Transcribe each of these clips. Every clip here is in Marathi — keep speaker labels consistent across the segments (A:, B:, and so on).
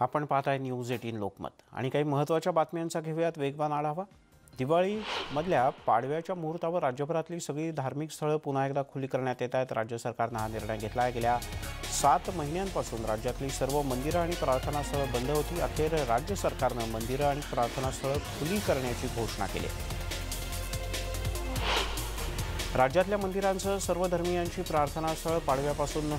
A: आपण पाहत आहे न्यूज एटीन लोकमत. आणि काही महत्त्वाच्या बातम्यांचा घेऊयात वेगवान आढावा. दिवाळीमधल्या पाडव्याच्या मुहूर्तावर राज्यभरातली सगळी धार्मिक स्थळं पुन्हा एकदा खुली करण्यात येत आहेत. राज्य सरकारनं हा निर्णय घेतला आहे गेल्या सात महिन्यांपासून राज्यातली सर्व मंदिरं आणि प्रार्थनास्थळं बंद होती. अखेर राज्य सरकारनं मंदिरं आणि प्रार्थनास्थळं खुली करण्याची घोषणा केली. आहे राज्यातल्या मंदिरांसह सर्व धर्मियांची प्रार्थनास्थळं पाडव्यापासून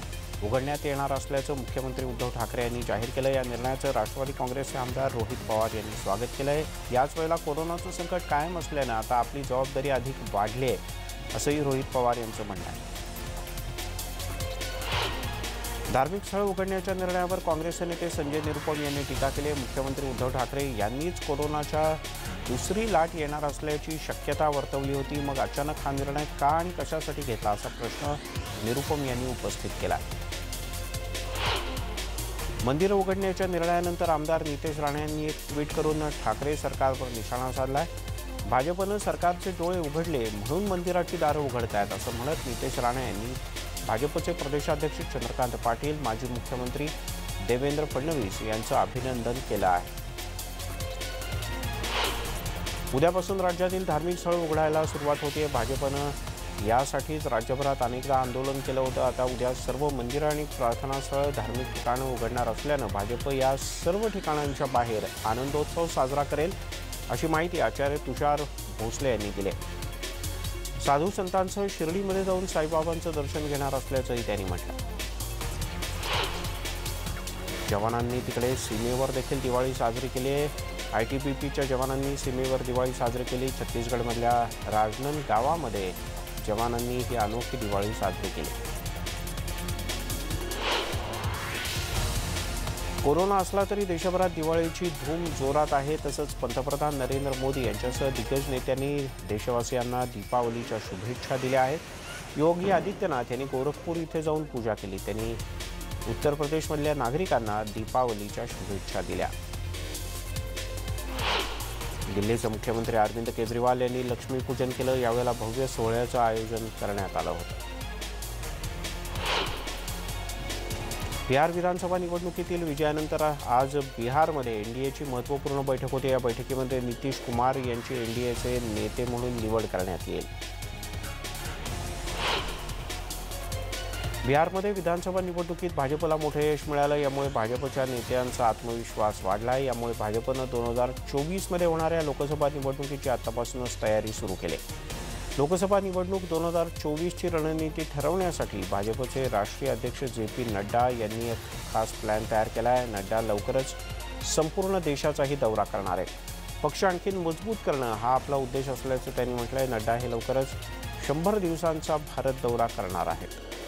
A: उघडण्यात येणार असल्याचं मुख्यमंत्री उद्धव ठाकरे यांनी जाहीर केलं. या निर्णयाचं राष्ट्रवादी काँग्रेसचे आमदार रोहित पवार यांनी स्वागत केलं आहे. याच वेळेला कोरोनाचं संकट कायम असल्यानं आता आपली जबाबदारी अधिक वाढली आहे असंही रोहित पवार यांचं म्हणणं आहे. धार्मिक स्थळ उघडण्याच्या निर्णयावर काँग्रेसचे नेते संजय निरुपम यांनी टीका केली. मुख्यमंत्री उद्धव ठाकरे यांनीच कोरोनाच्या दुसरी लाट येणार असल्याची शक्यता वर्तवली होती. मग अचानक हा निर्णय का आणि कशासाठी घेतला असा प्रश्न निरुपम यांनी उपस्थित केला. मंदिरं उघडण्याच्या निर्णयानंतर आमदार नितेश राणे यांनी एक ट्विट करून ठाकरे सरकारवर निशाणा साधला आहे भाजपनं सरकारचे डोळे उघडले म्हणून मंदिराची दारं उघडत आहेत असं म्हणत नितेश राणे यांनी भाजपचे प्रदेशाध्यक्ष चंद्रकांत पाटील माजी मुख्यमंत्री देवेंद्र फडणवीस यांचं अभिनंदन केलं आहे. उद्यापासून राज्यातील धार्मिक स्थळं उघडायला सुरुवात होते भाजपनं यासाठीच राज्यभरात अनेकदा आंदोलन केलं होतं. आता उद्या सर्व मंदिरं आणि प्रार्थनास्थळं धार्मिक ठिकाणं उघडणार असल्यानं भाजप या सर्व ठिकाणांच्या बाहेर आनंदोत्सव साजरा करेल अशी माहिती आचार्य तुषार भोसले यांनी दिली. साधू संतांसह शिर्डीमध्ये जाऊन साईबाबांचं दर्शन घेणार असल्याचंही त्यांनी म्हटलं. जवानांनी तिकडे सीमेवर देखील दिवाळी साजरी केली. आय टी पी पीच्या जवानांनी सीमेवर दिवाळी साजरी केली. छत्तीसगडमधल्या राजनंद गावामध्ये जवानांनी ही अनोखी दिवाळी साजरी केली. कोरोना असला तरी देशभरात दिवाळीची धूम जोरात आहे. तसंच पंतप्रधान नरेंद्र मोदी यांच्यासह दिग्गज नेत्यांनी देशवासियांना दीपावलीच्या शुभेच्छा दिल्या आहेत. योगी आदित्यनाथ यांनी गोरखपूर इथे जाऊन पूजा केली. त्यांनी उत्तर प्रदेशमधल्या नागरिकांना दीपावलीच्या शुभेच्छा दिल्या. दिल्लीचे मुख्यमंत्री अरविंद केजरीवाल यांनी लक्ष्मीपूजन केलं. यावेळेला भव्य सोहळ्याचं आयोजन करण्यात आलं होतं. बिहार विधानसभा निवडणुकीतील विजयानंतर आज बिहारमध्ये एनडीएची महत्त्वपूर्ण बैठक होती. या बैठकीमध्ये नितीश कुमार यांची एनडीएचे नेते म्हणून निवड करण्यात येईल. बिहारमध्ये विधानसभा निवडणुकीत भाजपला मोठं यश मिळालं. यामुळे भाजपच्या नेत्यांचा आत्मविश्वास वाढला आहे. यामुळे भाजपनं दोन हजार चोवीसमध्ये होणाऱ्या लोकसभा निवडणुकीची आतापासूनच तयारी सुरू केली लोकसभा निवडणूक दोन हजार चोवीसची रणनीती ठरवण्यासाठी भाजपचे राष्ट्रीय अध्यक्ष जे पी नड्डा यांनी एक खास प्लॅन तयार केला आहे. नड्डा लवकरच संपूर्ण देशाचाही दौरा करणार आहे पक्ष आणखीन मजबूत करणं हा आपला उद्देश असल्याचं त्यांनी म्हटलं आहे नड्डा हे लवकरच शंभर दिवसांचा भारत दौरा करणार आहेत.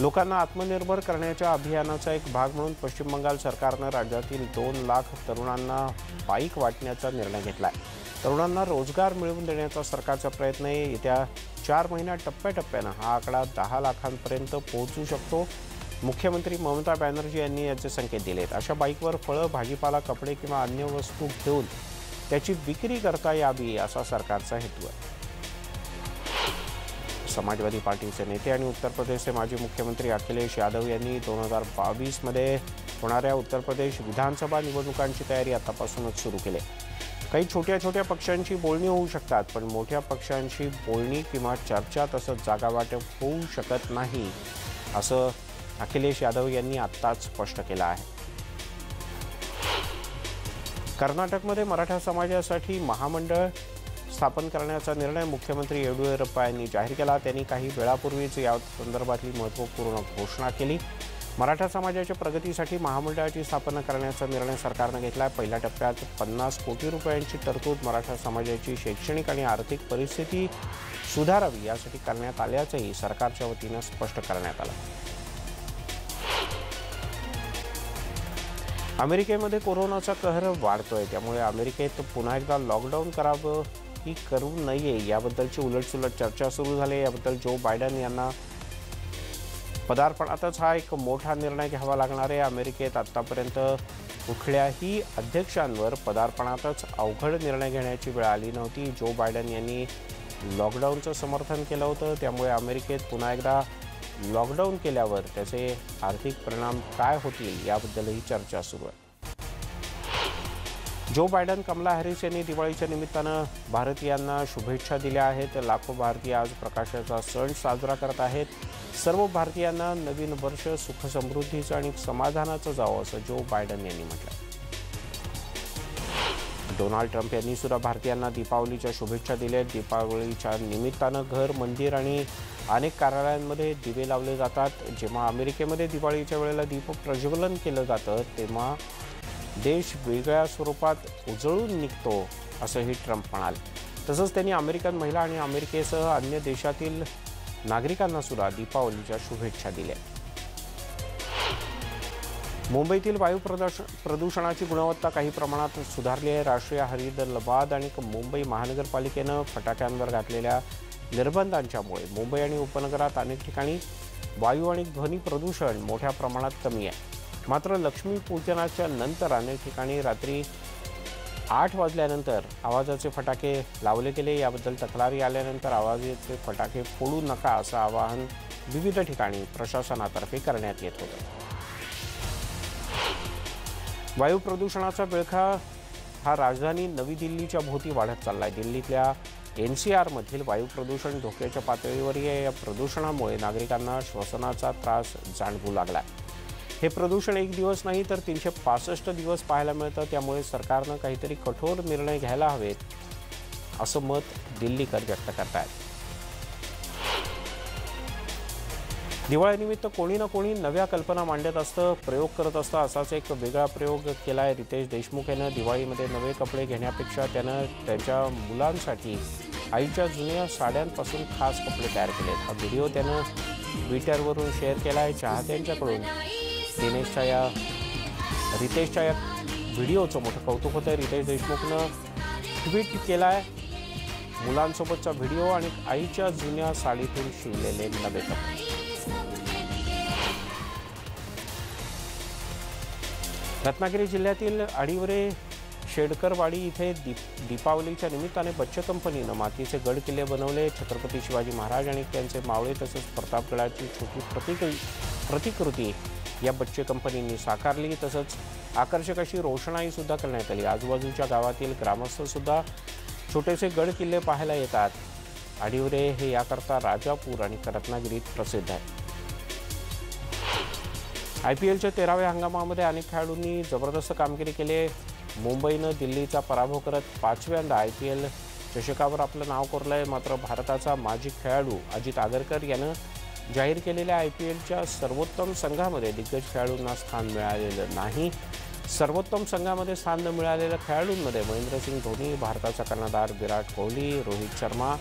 A: लोकांना आत्मनिर्भर करण्याच्या अभियानाचा एक भाग म्हणून पश्चिम बंगाल सरकारनं राज्यातील दोन लाख तरुणांना बाईक वाटण्याचा निर्णय घेतला आहे तरुणांना रोजगार मिळवून देण्याचा सरकारचा प्रयत्न आहे. येत्या चार महिन्यात टप्प्याटप्प्यानं हा आकडा दहा लाखांपर्यंत पोहोचू शकतो. मुख्यमंत्री ममता बॅनर्जी यांनी याचे संकेत दिलेत. अशा बाईकवर फळं भाजीपाला कपडे किंवा अन्य वस्तू घेऊन त्याची विक्री करता यावी असा सरकारचा हेतू आहे. समाजवादी पार्टीचे नेते आणि उत्तर प्रदेशचे माजी मुख्यमंत्री अखिलेश यादव यांनी दोन हजार बावीसमध्ये होणाऱ्या उत्तर प्रदेश विधानसभा निवडणुकांची तयारी आतापासूनच सुरू केली. काही छोट्या छोट्या पक्षांची बोलणी होऊ शकतात पण मोठ्या पक्षांची बोलणी किंवा चर्चा तसंच जागावाटप होऊ शकत नाही असं अखिलेश यादव यांनी आत्ताच स्पष्ट केलं आहे. कर्नाटकमध्ये मराठा समाजासाठी महामंडळ स्थापन करण्याचा निर्णय मुख्यमंत्री येडियुरप्पा यांनी जाहीर केला. त्यांनी काही वेळापूर्वीच या संदर्भातली महत्त्वपूर्ण घोषणा केली. मराठा समाजाच्या प्रगतीसाठी महामंडळाची स्थापना करण्याचा निर्णय सरकारनं घेतला. आहे पहिल्या टप्प्यात पन्नास कोटी रुपयांची तरतूद मराठा समाजाची शैक्षणिक आणि आर्थिक परिस्थिती सुधारावी यासाठी करण्यात आल्याचंही सरकारच्या वतीनं स्पष्ट करण्यात आलं. अमेरिकेमध्ये कोरोनाचा कहर वाढतोय. त्यामुळे अमेरिकेत पुन्हा एकदा लॉकडाऊन करावं की करू नये याबद्दलची उलटसुलट चर्चा सुरू झाली याबद्दल जो बायडन यांना पदार्पणातच हा एक मोठा निर्णय घ्यावा लागणार आहे. अमेरिकेत आत्तापर्यंत कुठल्याही अध्यक्षांवर पदार्पणातच अवघड निर्णय घेण्याची वेळ आली नव्हती. जो बायडन यांनी लॉकडाऊनचं समर्थन केलं होतं त्यामुळे अमेरिकेत पुन्हा एकदा लॉकडाऊन केल्यावर त्याचे आर्थिक परिणाम काय होतील याबद्दलही चर्चा सुरू आहे. जो बायडन कमला हॅरिस यांनी दिवाळीच्या निमित्तानं भारतीयांना शुभेच्छा दिल्या आहेत. लाखो भारतीय आज प्रकाशाचा सण साजरा करत आहेत. सर्व भारतीयांना नवीन वर्ष सुखसमृद्धीचं आणि समाधानाचं जावं असं जो बायडन यांनी म्हटलं डोनाल्ड ट्रम्प यांनी सुद्धा भारतीयांना दीपावलीच्या शुभेच्छा दिल्या आहेत. दीपावलीच्या निमित्तानं घर मंदिर आणि अनेक कार्यालयांमध्ये दिवे लावले जातात. जेव्हा अमेरिकेमध्ये दिवाळीच्या वेळेला दीप प्रज्वलन केलं जातं तेव्हा देश वेगळ्या स्वरूपात उजळून निघतो असंही ट्रम्प म्हणाले. तसंच त्यांनी अमेरिकन महिला आणि अमेरिकेसह अन्य देशातील नागरिकांना सुद्धा दीपावलीच्या शुभेच्छा दिल्या. मुंबईतील वायू प्रदूषण प्रदूषणाची गुणवत्ता काही प्रमाणात सुधारली आहे. राष्ट्रीय हरित लबाद आणि मुंबई महानगरपालिकेनं फटाक्यांवर घातलेल्या निर्बंधांच्यामुळे मुंबई आणि उपनगरात अनेक ठिकाणी वायू आणि ध्वनी प्रदूषण मोठ्या प्रमाणात कमी आहे. मात्र लक्ष्मीपूजनाच्या नंतर अनेक ठिकाणी रात्री आठ वाजल्यानंतर आवाजाचे फटाके लावले गेले. याबद्दल तक्रारी आल्यानंतर आवाजाचे फटाके फोडू नका असं आवाहन विविध ठिकाणी प्रशासनातर्फे करण्यात येत होतं. वायू प्रदूषणाचा विळखा हा राजधानी नवी दिल्लीच्या भोवती वाढत चाललाय. दिल्लीतल्या एन सी आरमधील वायू प्रदूषण धोक्याच्या पातळीवर या प्रदूषणामुळे नागरिकांना श्वसनाचा त्रास जाणवू लागला हे प्रदूषण एक दिवस नाही तर तीनशे पासष्ट दिवस पाहायला मिळतं. त्यामुळे सरकारनं काहीतरी कठोर निर्णय घ्यायला हवेत असं मत दिल्लीकर व्यक्त करतायत. दिवाळीनिमित्त कोणी ना कोणी नव्या कल्पना मांडत असतं प्रयोग करत असतं. असाच एक वेगळा प्रयोग केला आहे रितेश देशमुख यानं. दिवाळीमध्ये नवे कपडे घेण्यापेक्षा त्यानं त्यांच्या मुलांसाठी आईच्या जुन्या साड्यांपासून खास कपडे तयार केले हा व्हिडिओ त्यानं ट्विटरवरून शेअर केला आहे चाहत्यांच्याकडून. दिनेशच्या या रितेशच्या या व्हिडिओचं मोठं कौतुक होतं आहे रितेश देशमुखनं ट्विट केला आहे मुलांसोबतचा व्हिडिओ आणि आईच्या जुन्या साडीतून शिवलेले नवे कपडे. रत्नागिरी जिल्ह्यातील अडिवरे शेडकरवाडी इथे दीप दीपावलीच्या निमित्ताने बच्च कंपनीनं मातीचे गड किल्ले बनवले. छत्रपती शिवाजी महाराज आणि त्यांचे मावळे तसेच प्रतापगडाची छोटी प्रतिक प्रतिकृती या बच्चे कंपनींनी साकारली. तसंच आकर्षक अशी रोषणाई सुद्धा करण्यात आली. आजूबाजूच्या गावातील ग्रामस्थ सुद्धा छोटेसे गड किल्ले पाहायला येतात. आडिवरे हे याकरता राजापूर आणि रत्नागिरीत प्रसिद्ध आहे आय पी एलच्या तेराव्या हंगामामध्ये अनेक खेळाडूंनी जबरदस्त कामगिरी केली. मुंबईनं दिल्लीचा पराभव करत पाचव्यांदा आय पी एल चषकावर आपलं नाव कोरलं आहे मात्र भारताचा माजी खेळाडू अजित आगरकर यानं जाहीर केलेल्या आय पी एलच्या सर्वोत्तम संघामध्ये दिग्गज खेळाडूंना स्थान मिळालेलं नाही. सर्वोत्तम संघामध्ये स्थान न मिळालेल्या खेळाडूंमध्ये महेंद्रसिंग धोनी भारताचा कर्णधार विराट कोहली रोहित शर्मा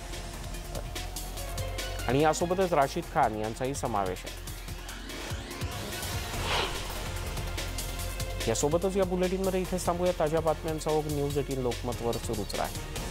A: आणि यासोबतच राशीद खान यांचाही समावेश आहे. यासोबतच या बुलेटिनमध्ये इथेच थांबूया. ताज्या बातम्यांचा ओघ न्यूज एटीन लोकमतवर सुरूच राहील.